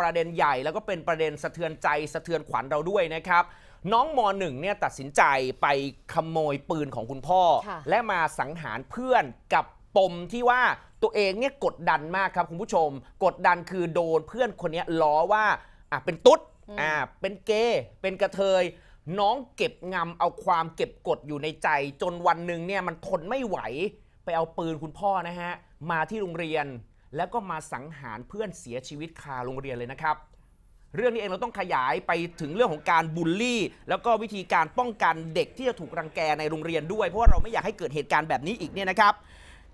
ประเด็นใหญ่แล้วก็เป็นประเด็นสะเทือนใจสะเทือนขวัญเราด้วยนะครับ น้องมหนึ่งเนี่ยตัดสินใจไปขโมยปืนของคุณพ่อ ค่ะ และมาสังหารเพื่อนกับปมที่ว่าตัวเองเนี่ยกดดันมากครับคุณผู้ชม กดดันคือโดนเพื่อนคนเนี้ยล้อว่าอะเป็นตุ๊ดอ่าเป็นเกย์เป็นกระเทย น้องเก็บงำเอาความเก็บกดอยู่ในใจ จนวันหนึ่งเนี่ยมันทนไม่ไหว ไปเอาปืนคุณพ่อนะฮะ มาที่โรงเรียน แล้วก็มาสังหารเพื่อนเสียชีวิตคาโรงเรียนเลยนะครับ เรื่องนี้เองเราต้องขยายไปถึงเรื่องของการบูลลี่ แล้วก็วิธีการป้องกันเด็กที่จะถูกรังแกในโรงเรียนด้วย เพราะว่าเราไม่อยากให้เกิดเหตุการณ์แบบนี้อีกเนี่ยนะครับ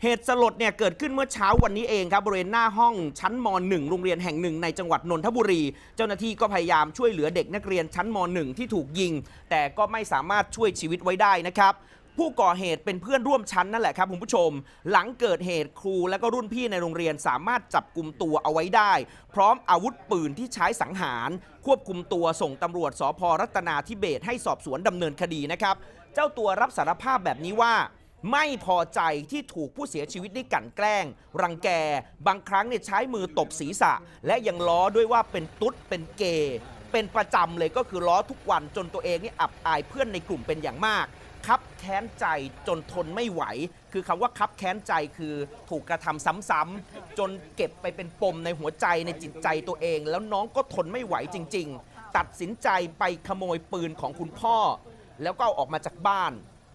เหตุสลดเนี่ยเกิดขึ้นเมื่อเช้าวันนี้เองครับบริเวณหน้าห้องชั้นม .1 โรงเรียนแห่งหนึ่งในจังหวัดนนทบุรี เจ้าหน้าที่ก็พยายามช่วยเหลือเด็กนักเรียนชั้นม .1 ที่ถูกยิง แต่ก็ไม่สามารถช่วยชีวิตไว้ได้นะครับ ผู้ก่อเหตุเป็นเพื่อนร่วมชั้นนั่นแหละครับคุณผู้ชม หลังเกิดเหตุครูและก็รุ่นพี่ในโรงเรียนสามารถจับกลุ่มตัวเอาไว้ได้ พร้อมอาวุธปืนที่ใช้สังหาร ควบคุมตัวส่งตำรวจสพรัตนาธิเบศให้สอบสวนดำเนินคดีนะครับ เจ้าตัวรับสารภาพแบบนี้ว่าไม่พอใจที่ถูกผู้เสียชีวิตได้กลั่นแกล้ง รังแก บางครั้งเนี่ยใช้มือตบศีรษะ และยังล้อด้วยว่าเป็นตุ๊ด เป็นเกย์ เป็นประจำเลยก็คือล้อทุกวันจนตัวเองนี่อับอายเพื่อนในกลุ่มเป็นอย่างมาก แค้นใจจนทนไม่ไหว คือคำว่าคับแค้นใจคือถูกกระทำซ้ำๆจนเก็บไปเป็นปมในหัวใจในจิตใจตัวเอง แล้วน้องก็ทนไม่ไหวจริง ๆ ตัดสินใจไปขโมยปืนของคุณพ่อ แล้วก็เอาออกมาจากบ้าน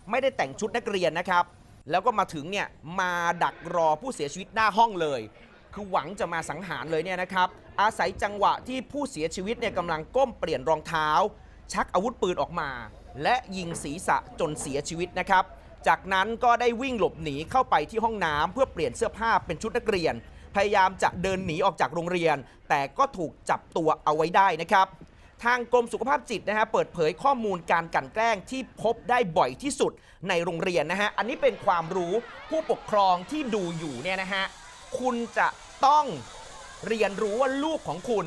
ไม่ได้แต่งชุดนักเรียนนะครับ แล้วก็มาถึงเนี่ยมาดักรอผู้เสียชีวิตหน้าห้องเลย คือหวังจะมาสังหารเลยเนี่ยนะครับ อาศัยจังหวะที่ผู้เสียชีวิตเนี่ยกำลังก้มเปลี่ยนรองเท้า ชักอาวุธปืนออกมา และยิงศีรษะจนเสียชีวิตนะครับ จากนั้นก็ได้วิ่งหลบหนีเข้าไปที่ห้องน้ำเพื่อเปลี่ยนเสื้อผ้าเป็นชุดนักเรียน พยายามจะเดินหนีออกจากโรงเรียน แต่ก็ถูกจับตัวเอาไว้ได้นะครับ ทางกรมสุขภาพจิตนะฮะเปิดเผยข้อมูลการกันแกล้งที่พบได้บ่อยที่สุดในโรงเรียนนะฮะอันนี้เป็นความรู้ผู้ปกครองที่ดูอยู่เนี่ยนะฮะคุณจะต้องเรียนรู้ว่าลูกของคุณ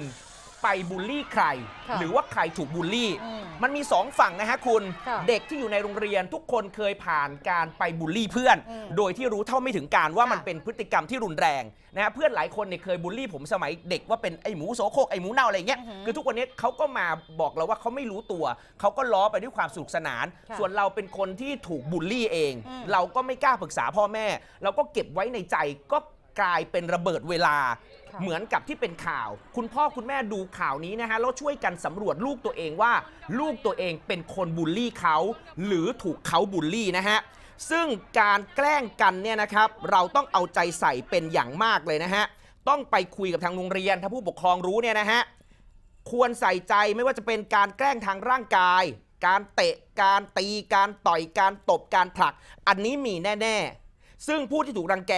ไปบูลลี่ใคร ค่ะหรือว่าใครถูกบูลลี่ อืมมันมีสองฝั่งนะฮะคุณ ค่ะเด็กที่อยู่ในโรงเรียนทุกคนเคยผ่านการไปบูลลี่เพื่อน อืมโดยที่รู้เท่าไม่ถึงการว่าค่ะ มันเป็นพฤติกรรมที่รุนแรงนะฮะเพื่อนหลายคนเนี่ยเคยบูลลี่ผมสมัยเด็กว่าเป็นไอหมูโสโครกไอหมูเน่าอะไรเงี้ยอือหือคือทุกวันนี้เขาก็มาบอกเราว่าเขาไม่รู้ตัว เขาก็ล้อไปด้วยความสนุกสนาน ค่ะส่วนเราเป็นคนที่ถูกบูลลี่เอง อืม เราก็ไม่กล้าปรึกษาพ่อแม่ เราก็เก็บไว้ในใจก็กลายเป็นระเบิดเวลาค่ะ เหมือนกับที่เป็นข่าว คุณพ่อคุณแม่ดูข่าวนี้นะฮะแล้วช่วยกันสำรวจลูกตัวเองว่า ลูกตัวเองเป็นคนบูลลี่เขา หรือถูกเขาบูลลี่นะฮะซึ่งการแกล้งกันเนี่ยนะครับเราต้องเอาใจใส่เป็นอย่างมากเลยนะฮะต้องไปคุยกับทางโรงเรียนถ้าผู้ปกครองรู้เนี่ยนะฮะควรใส่ใจไม่ว่าจะเป็นการแกล้งทางร่างกาย การเตะการตีการต่อยการตบการผลัก อันนี้มีแน่ ๆ ซึ่งผู้ที่ถูกรังแก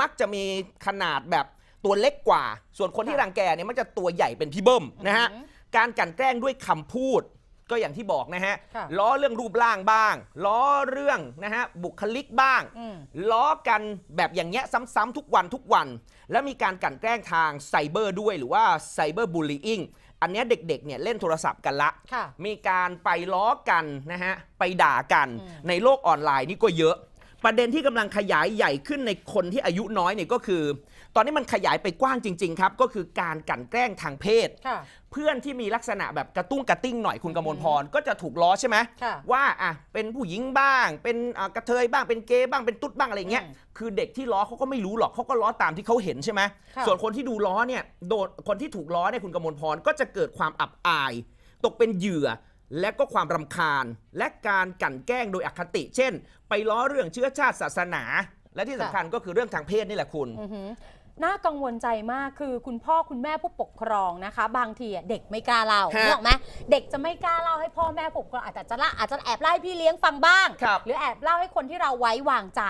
มักจะมีขนาดแบบ ตัวเล็กกว่า ส่วนคนที่ค่ะรังแกเนี่ยมักจะตัวใหญ่เป็นพี่เบิ้มนะฮะอือหือการกลั่นแกล้งด้วยคำพูด ก็อย่างที่บอกนะฮะ ค่ะ ล้อเรื่องรูปร่างบ้าง ล้อเรื่องนะฮะบุคลิกบ้าง อืม ล้อกันแบบอย่างเงี้ยซ้ำๆทุกวันทุกวัน แล้วมีการกลั่นแกล้งทางไซเบอร์ด้วยหรือว่าไซเบอร์บูล y ิ n งอันเนี้ยเด็กๆเนี่ยเล่นโทรศัพท์กันละ ค่ะ มีการไปล้อกันนะฮะไปด่ากันอืม ในโลกออนไลน์นี่ก็เยอะ ประเด็นที่กำลังขยายใหญ่ขึ้นในคนที่อายุน้อยเนี่ยก็คือ ตอนนี้มันขยายไปกว้างจริง ๆ ครับ ก็คือการกลั่นแกล้งทางเพศ ค่ะ เพื่อนที่มีลักษณะแบบกระตุ้งกระติ้งหน่อยคุณกมลพรก็จะถูกล้อใช่ไหมค่ะว่าอะเป็นผู้หญิงบ้าง เป็นอะกระเทยบ้างเป็นเกย์บ้างเป็นตุ๊ดบ้างอะไรเงี้ยอืมคือเด็กที่ล้อเขาก็ไม่รู้หรอกเขาก็ล้อตามที่เขาเห็นใช่ไหมค่ะ ส่วนคนที่ดูล้อเนี่ยโดนคนที่ถูกล้อเนี่ยคุณกมลพรก็จะเกิดความอับอาย ตกเป็นเหยื่อและก็ความรำคาญ และการกลั่นแกล้งโดยอคติ เช่น ไปล้อเรื่องเชื้อชาติศาสนา และที่สำคัญก็คือเรื่องทางเพศนี่แหละคุณ อือหือ น่ากังวลใจมากคือคุณพ่อคุณแม่ผู้ปกครองนะคะ บางทีอะเด็กไม่กล้าเล่าฮะนึกออกไหมเด็กจะไม่กล้าเล่าให้พ่อแม่ผู้ปกครองอาจจะละอาจจะแอบเล่าให้พี่เลี้ยงฟังบ้าง ครับ หรือแอบเล่าให้คนที่เราไว้วางใจ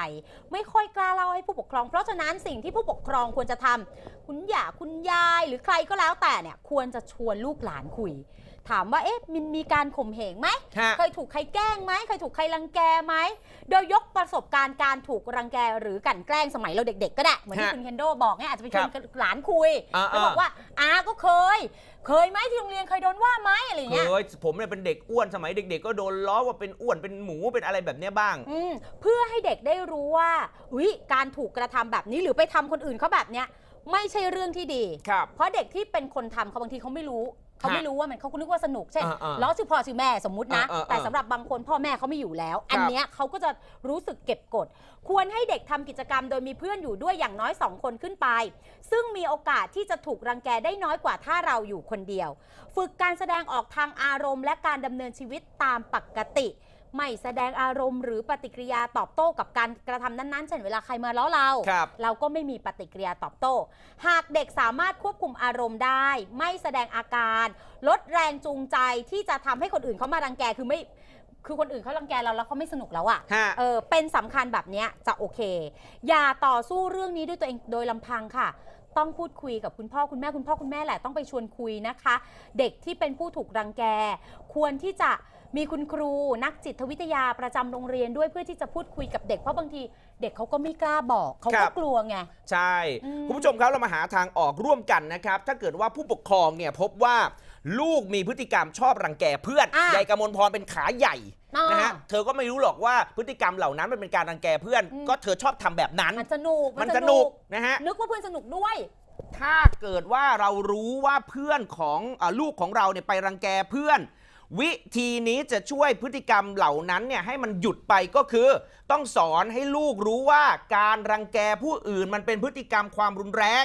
ไม่ค่อยกล้าเล่าให้ผู้ปกครอง เพราะฉะนั้นสิ่งที่ผู้ปกครองควรจะทำคุณย่าคุณยายหรือใครก็แล้วแต่เนี่ยควรจะชวนลูกหลานคุย ถามว่าเอ๊ะมันมีการข่มเหงไหม ฮะ เคยถูกใครแกล้งไหมเคยถูกใครรังแกไหม โดยยกประสบการณ์การถูกรังแกหรือกลั่นแกล้งสมัยเราเด็กๆก็ได้ เหมือนที่ฮะคุณเคนโดบอกเนี่ยอาจจะไปชวนครับหลานคุยอ่าๆ แล้วบอกว่าอาก็เคย เคยไหมที่โรงเรียนเคยโดนว่าไหมอะไรอย่างเคเงี้ย ยผมเนี่ยเป็นเด็กอ้วนสมัยเด็ก ๆ ก็โดนล้อว่าเป็นอ้วนเป็นหมูเป็นอะไรแบบเนี้ยบ้าง อืมเพื่อให้เด็กได้รู้ว่าอุ้ยการถูกกระทำแบบนี้หรือไปทำคนอื่นเขาแบบเนี้ยไม่ใช่เรื่องที่ดี ครับ เพราะเด็กที่เป็นคนทำเขาบางทีเขาไม่รู้ เขาไม่รู้ว่ามันเขานึกว่าสนุกเช่นอ่าๆล้อชื่อพ่อชื่อแม่สมมุตินะอ่าๆแต่สำหรับบางคนพ่อแม่เขาไม่อยู่แล้ว อันเนี้ยเขาก็จะรู้สึกเก็บกด ควรให้เด็กทำกิจกรรมโดยมีเพื่อนอยู่ด้วยอย่างน้อย 2 คนขึ้นไป ซึ่งมีโอกาสที่จะถูกรังแกได้น้อยกว่าถ้าเราอยู่คนเดียว ฝึกการแสดงออกทางอารมณ์ และการดำเนินชีวิตตามปกติ ไม่แสดงอารมณ์หรือปฏิกิริยาตอบโต้กับการกระทำนั้นๆ เช่นเวลาใครมาล้อเรา ครับเราก็ไม่มีปฏิกิริยาตอบโต้ หากเด็กสามารถควบคุมอารมณ์ได้ ไม่แสดงอาการ ลดแรงจูงใจที่จะทำให้คนอื่นเขามารังแกคือไม่คือคนอื่นเขารังแกเราแล้วเขาไม่สนุกแล้วอะฮะ เออเป็นสำคัญแบบเนี้ยจะโอเค อย่าต่อสู้เรื่องนี้ด้วยตัวเองโดยลำพังค่ะ ต้องพูดคุยกับคุณพ่อคุณแม่คุณพ่อคุณแม่แหละต้องไปชวนคุยนะคะ เด็กที่เป็นผู้ถูกรังแก ควรที่จะ มีคุณครูนักจิตวิทยาประจำโรงเรียนด้วยเพื่อที่จะพูดคุยกับเด็กเพราะบางที เด็กเขาก็ไม่กล้าบอกเขาครัก็บ กลัวไง ใช่ อืมคุณผู้ชมครับเรามาหาทางออกร่วมกันนะครับ ถ้าเกิดว่าผู้ปกครองเนี่ยพบว่าลูกมีพฤติกรรมชอบรังแกเพื่อนอะยายกมลพรเป็นขาใหญ่อ่านนะฮะเธอก็ไม่รู้หรอกว่าพฤติกรรมเหล่านั้นมันเป็นการรังแกเพื่อน อืม ก็เธอชอบทำแบบนั้น มันสนุกมันสนุกนะฮะ นึกว่าเพื่อนสนุกด้วย ถ้าเกิดว่าเรารู้ว่าเพื่อนของอาลูกของเราเนี่ยไปรังแกเพื่อน วิธีนี้จะช่วยพฤติกรรมเหล่านั้นเนี่ยให้มันหยุดไปก็คือ ต้องสอนให้ลูกรู้ว่าการรังแกผู้อื่นมันเป็นพฤติกรรมความรุนแรง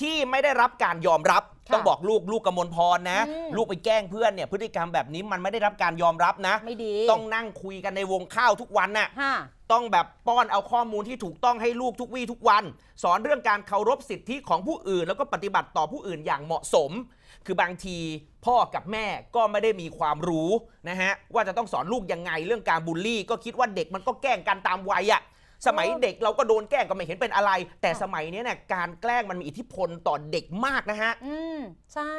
ที่ไม่ได้รับการยอมรับค่ะต้องบอกลูกลูกกมลพรนะอืมลูกไปแกล้งเพื่อนเนี่ยพฤติกรรมแบบนี้มันไม่ได้รับการยอมรับนะ ไม่ดี ต้องนั่งคุยกันในวงข้าวทุกวันน่ะฮะต้องแบบป้อนเอาข้อมูลที่ถูกต้องให้ลูกทุกวี่ทุกวัน สอนเรื่องการเคารพสิทธิของผู้อื่น แล้วก็ปฏิบัติต่อผู้อื่นอย่างเหมาะสม คือบางทีพ่อกับแม่ก็ไม่ได้มีความรู้นะฮะว่าจะต้องสอนลูกยังไงเรื่องการบูลลี่ ก็คิดว่าเด็กมันก็แกล้งกันตามวัยอะสมัยเด็กเราก็โดนแกล้งก็ไม่เห็นเป็นอะไร แต่สมัยนี้เนี่ยการแกล้งมันมีอิทธิพลต่อเด็กมากนะฮะ อืม ใช่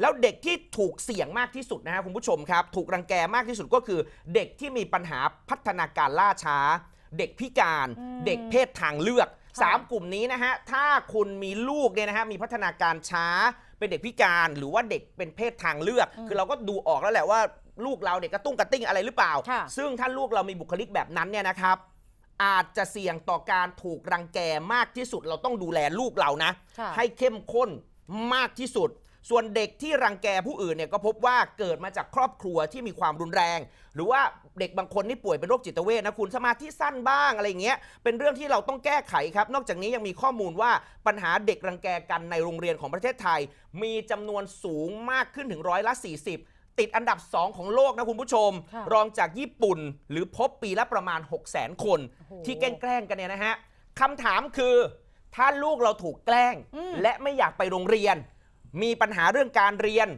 แล้วเด็กที่ถูกเสี่ยงมากที่สุดนะฮะคุณผู้ชมครับ ถูกรังแกมากที่สุดก็คือ เด็กที่มีปัญหาพัฒนาการล่าช้า เด็กพิการ อืม เด็กเพศทางเลือกค่ะสามกลุ่มนี้นะฮะ ถ้าคุณมีลูกเนี่ยนะฮะ มีพัฒนาการช้า เป็นเด็กพิการหรือว่าเด็กเป็นเพศทางเลือก คือเราก็ดูออกแล้วแหละว่าลูกเราเนี่ยกระตุ้งกระติ้งอะไรหรือเปล่า ค่ะ ซึ่งถ้าลูกเรามีบุคลิกแบบนั้นเนี่ยนะครับ อาจจะเสี่ยงต่อการถูกรังแกมากที่สุดเราต้องดูแลลูกเรานะ ค่ะ ให้เข้มข้นมากที่สุด ส่วนเด็กที่รังแกผู้อื่นเนี่ยก็พบว่าเกิดมาจากครอบครัวที่มีความรุนแรง หรือว่าเด็กบางคนที่ป่วยเป็นโรคจิตเวชนะคุณสมาธิสั้นบ้างอะไรอย่างเงี้ยเป็นเรื่องที่เราต้องแก้ไขครับ นอกจากนี้ยังมีข้อมูลว่าปัญหาเด็กรังแกกันในโรงเรียนของประเทศไทย มีจำนวนสูงมากขึ้นถึงร้อยละ 40ติดอันดับ 2 ของโลกนะคุณผู้ชมค่ะรองจากญี่ปุ่น หรือพบปีละประมาณ 6 0 0 0 0 0 คนโอ้โหที่แกล้งๆกันเนี่ยนะฮะคำถามคือ ถ้าลูกเราถูกแกล้งอืมและไม่อยากไปโรงเรียน มีปัญหาเรื่องการเรียน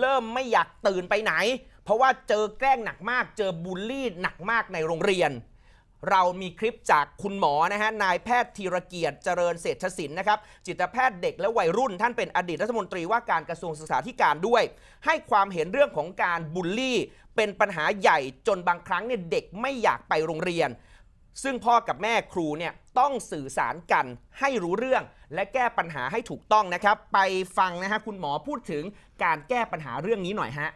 เริ่มไม่อยากตื่นไปไหน เพราะว่าเจอแกล้งหนักมาก เจอบูลลี่หนักมากในโรงเรียน เรามีคลิปจากคุณหมอนะฮะนายแพทย์ธีรเกียรติเจริญเศรษฐศิลป์นะครับจิตแพทย์เด็กและวัยรุ่น ท่านเป็นอดีตรัฐมนตรีว่าการกระทรวงศึกษาธิการด้วย ให้ความเห็นเรื่องของการบูลลี่ เป็นปัญหาใหญ่จนบางครั้งเนี่ยเด็กไม่อยากไปโรงเรียน ซึ่งพ่อกับแม่ครูเนี่ยต้องสื่อสารกันให้รู้เรื่อง และแก้ปัญหาให้ถูกต้องนะครับ ไปฟังนะฮะคุณหมอพูดถึงการแก้ปัญหาเรื่องนี้หน่อยฮะ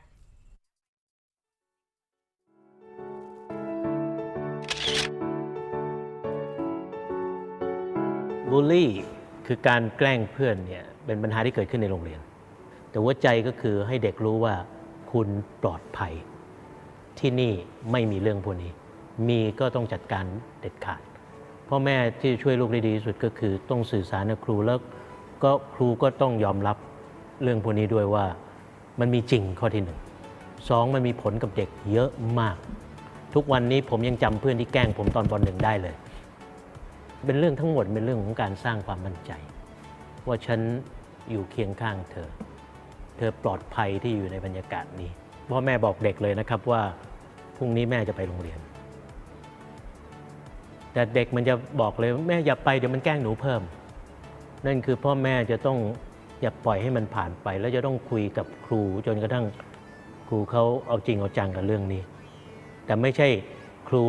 บูลลี่คือการแกล้งเพื่อนเนี่ยเป็นปัญหาที่เกิดขึ้นในโรงเรียน แต่หัวใจก็คือให้เด็กรู้ว่าคุณปลอดภัย ที่นี่ไม่มีเรื่องพวกนี้ มีก็ต้องจัดการเด็ดขาด พ่อแม่ที่ช่วยลูกได้ดีที่สุดก็คือต้องสื่อสารกับครูแล้วก็ครูก็ต้องยอมรับเรื่องพวกนี้ด้วยว่ามันมีจริงข้อที่หนึ่งสองมันมีผลกับเด็กเยอะมาก ทุกวันนี้ผมยังจำเพื่อนที่แกล้งผมตอนปหนึ่งได้เลย เป็นเรื่องทั้งหมดเป็นเรื่องของการสร้างความมั่นใจ ว่าฉันอยู่เคียงข้างเธอ เธอปลอดภัยที่อยู่ในบรรยากาศนี้พ่อแม่บอกเด็กเลยนะครับว่าพรุ่งนี้แม่จะไปโรงเรียน แต่เด็กมันจะบอกเลยแม่อย่าไปเดี๋ยวมันแกล้งหนูเพิ่ม นั่นคือพ่อแม่จะต้องอย่าปล่อยให้มันผ่านไป แล้วจะต้องคุยกับครูจนกระทั่งครูเขาเอาจริงเอาจังกับเรื่องนี้ แต่ไม่ใช่ครู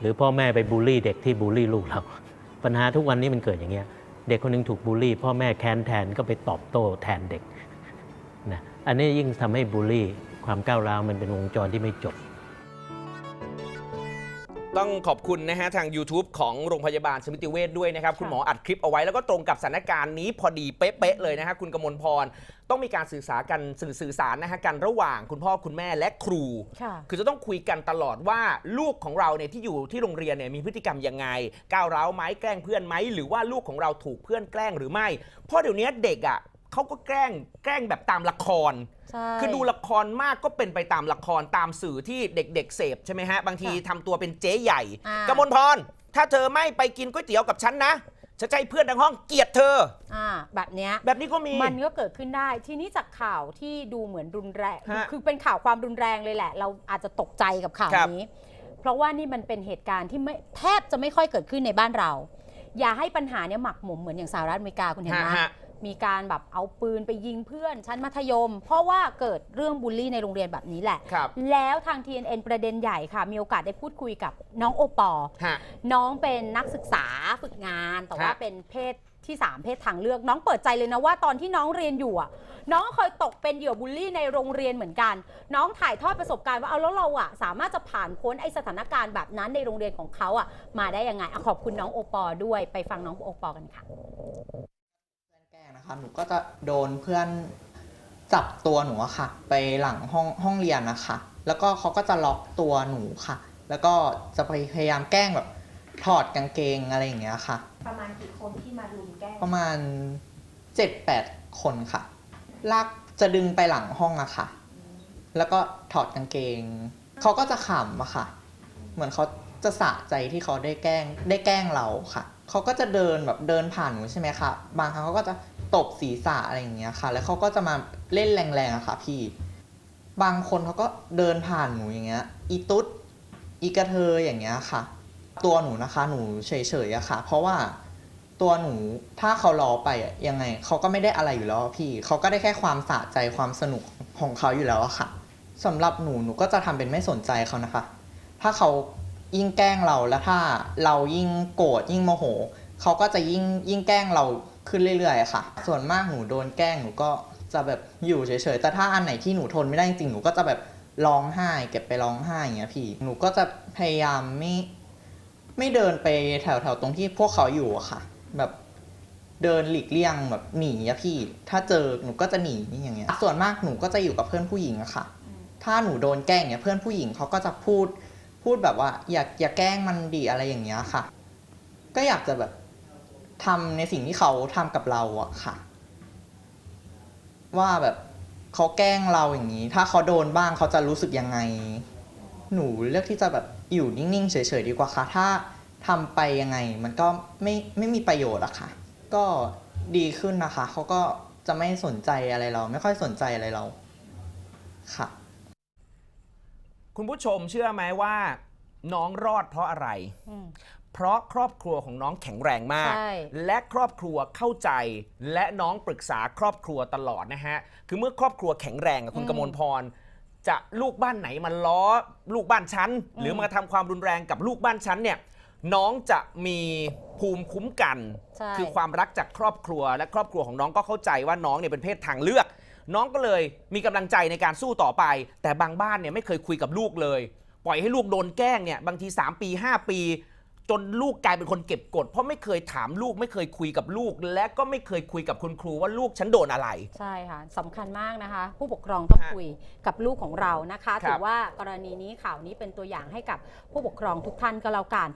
หรือพ่อแม่ไปบูลลี่เด็กที่บูลลี่ลูกเรา ปัญหาทุกวันนี้มันเกิดอย่างเงี้ย เด็กคนหนึงถูกบูลลี่ พ่อแม่แค้นแทนก็ไปตอบโต้แทนเด็กนะอันนี้ยิ่งทำให้บูลลี่ความก้าวร้าวมันเป็นวงจรที่ไม่จบ ต้องขอบคุณนะฮะทาง YouTube ของโรงพยาบาลสมิติเวชด้วยนะครับ คุณหมออัดคลิปเอาไว้แล้วก็ตรงกับสถานการณ์นี้พอดีเป๊ะๆเลยนะฮะคุณกมลพร ต้องมีการสื่อสารกันสื่อสื่อสารนะฮะกันระหว่างคุณพ่อคุณแม่และครู ค่ะ คือจะต้องคุยกันตลอดว่าลูกของเราเนี่ยที่อยู่ที่โรงเรียนเนี่ยมีพฤติกรรมยังไง ก้าวร้าวไหมแกล้งเพื่อนไหมหรือว่าลูกของเราถูกเพื่อนแกล้งหรือไม่ เพราะเดี๋ยวนี้เด็กอะเขาก็แกล้งแกล้งแบบตามละคร ใช่ คือดูละครมากก็เป็นไปตามละครตามสื่อที่เด็กๆเสพใช่ไหมฮะ บางทีค่ะทำตัวเป็นเจ๊ใหญ่อ่ากมลพร ถ้าเธอไม่ไปกินก๋วยเตี๋ยวกับฉันนะฉันจะให้เพื่อนทั้งห้องเกลียดเธอ อ่าแบบเนี้ย แบบนี้ก็มี มันก็เกิดขึ้นได้ ทีนี้จากข่าวที่ดูเหมือนรุนแรง ฮะคือเป็นข่าวความรุนแรงเลยแหละ เราอาจจะตกใจกับข่าวครับ นี้ เพราะว่านี่มันเป็นเหตุการณ์ที่ไม่แทบจะไม่ค่อยเกิดขึ้นในบ้านเรา อย่าให้ปัญหาเนี้ยหมักหมมเหมือนอย่างสหรัฐอเมริกาคุณเห็นไหมฮะฮะ มีการแบบเอาปืนไปยิงเพื่อนชั้นมัธยม เพราะว่าเกิดเรื่องบูลลี่ในโรงเรียนแบบนี้แหละ ครับ แล้วทาง TNN ประเด็นใหญ่ค่ะ มีโอกาสได้พูดคุยกับน้องโอปอล์ฮะ น้องเป็นนักศึกษาฝึกงาน แต่ว่าฮะเป็นเพศที่ 3 เพศทางเลือก น้องเปิดใจเลยนะว่าตอนที่น้องเรียนอยู่อะน้องเคยตกเป็นเหยื่อบูลลี่ในโรงเรียนเหมือนกัน น้องถ่ายทอดประสบการณ์ว่าเอาแล้วเราอะสามารถจะผ่านพ้นไอสถานการณ์แบบนั้นในโรงเรียนของเขาอะมาได้ยังไงอะขอบคุณน้องโอปอล์ด้วยไปฟังน้องโอปอล์กันค่ะ คะหนูก็จะโดนเพื่อนจับตัวหนูอะค่ะ ไปหลังห้องห้องเรียนนะคะ แล้วก็เขาก็จะล็อกตัวหนูค่ะ แล้วก็จะไปพยายามแกล้งแบบถอดกางเกงอะไรอย่างเงี้ยค่ะ ประมาณกี่คนที่มารุมแกล้งประมาณเจ็ดแปดคนค่ะ ลากจะดึงไปหลังห้องอะค่ะ แล้วก็ถอดกางเกง เขาก็จะขำอะค่ะ เหมือนเขาจะสะใจที่เขาได้แกล้งได้แกล้งเราค่ะ เขาก็จะเดินแบบเดินผ่านหนูใช่ไหมคะ บางครั้งเขาก็จะ ตบศีรษะอะไรอย่างเงี้ยค่ะ แล้วเขาก็จะมาเล่นแรงๆอะค่ะ พี่ บางคนเขาก็เดินผ่านหนูอย่างเงี้ย อีตุ๊ด อีกระเทยอย่างเงี้ยค่ะ ตัวหนูนะคะ หนูเฉยๆอะค่ะ เพราะว่าตัวหนูถ้าเขารอไปอะยังไงเขาก็ไม่ได้อะไรอยู่แล้วอะพี่ เขาก็ได้แค่ความสะใจความสนุกของเขาอยู่แล้วอะค่ะสำหรับหนูหนูก็จะทำเป็นไม่สนใจเขานะคะ ถ้าเขายิ่งแกล้งเราแล้วถ้าเรายิ่งโกรธยิ่งโมโหเขาก็จะยิ่งยิ่งแกล้งเรา ขึ้นเรื่อยๆค่ะ ส่วนมากหนูโดนแกล้งหนูก็จะแบบอยู่เฉยๆ แต่ถ้าอันไหนที่หนูทนไม่ได้จริงๆหนูก็จะแบบร้องไห้ เก็บไปร้องไห้อย่างเงี้ยพี่ หนูก็จะพยายามไม่ไม่เดินไปแถวๆตรงที่พวกเขาอยู่อะค่ะ แบบเดินหลีกเลี่ยงแบบหนีอะพี่ ถ้าเจอหนูก็จะหนีอย่างเงี้ย ส่วนมากหนูก็จะอยู่กับเพื่อนผู้หญิงอะค่ะ ถ้าหนูโดนแกล้งเนี่ยเพื่อนผู้หญิงเขาก็จะพูดพูดแบบว่า อย่าอย่าแกล้งมันดีอะไรอย่างเงี้ยค่ะ ก็อยากจะแบบ ทำในสิ่งที่เขาทำกับเราอะค่ะ ว่าแบบเขาแกล้งเราอย่างนี้ ถ้าเขาโดนบ้างเขาจะรู้สึกยังไง หนูเลือกที่จะแบบอยู่นิ่งๆเฉยๆดีกว่าค่ะ ถ้าทำไปยังไง มันก็ไม่ไม่มีประโยชน์อะค่ะ ก็ดีขึ้นนะคะ เขาก็จะไม่สนใจอะไรเรา ไม่ค่อยสนใจอะไรเราค่ะ คุณผู้ชมเชื่อไหมว่า น้องรอดเพราะอะไรอืม เพราะครอบครัวของน้องแข็งแรงมาก ใช่ และครอบครัวเข้าใจและน้องปรึกษาครอบครัวตลอดนะฮะ คือเมื่อครอบครัวแข็งแรงอะคุณกมลพร จะลูกบ้านไหนมาล้อลูกบ้านฉันหรือมาทำความรุนแรงกับลูกบ้านฉันเนี่ยน้องจะมีภูมิคุ้มกัน ใช่ คือความรักจากครอบครัวและครอบครัวของน้องก็เข้าใจว่าน้องเนี่ยเป็นเพศทางเลือก น้องก็เลยมีกำลังใจในการสู้ต่อไป แต่บางบ้านเนี่ยไม่เคยคุยกับลูกเลย ปล่อยให้ลูกโดนแกล้งเนี่ยบางที 3 ปี 5 ปี จนลูกกลายเป็นคนเก็บกด เพราะไม่เคยถามลูกไม่เคยคุยกับลูก และก็ไม่เคยคุยกับคุณครูว่าลูกฉันโดนอะไร ใช่ค่ะสำคัญมากนะคะ ผู้ปกครองต้องฮะคุยกับลูกของเรานะคะครับถือว่ากรณีนี้ข่าวนี้เป็นตัวอย่างให้กับผู้ปกครองทุกท่านก็แล้วกัน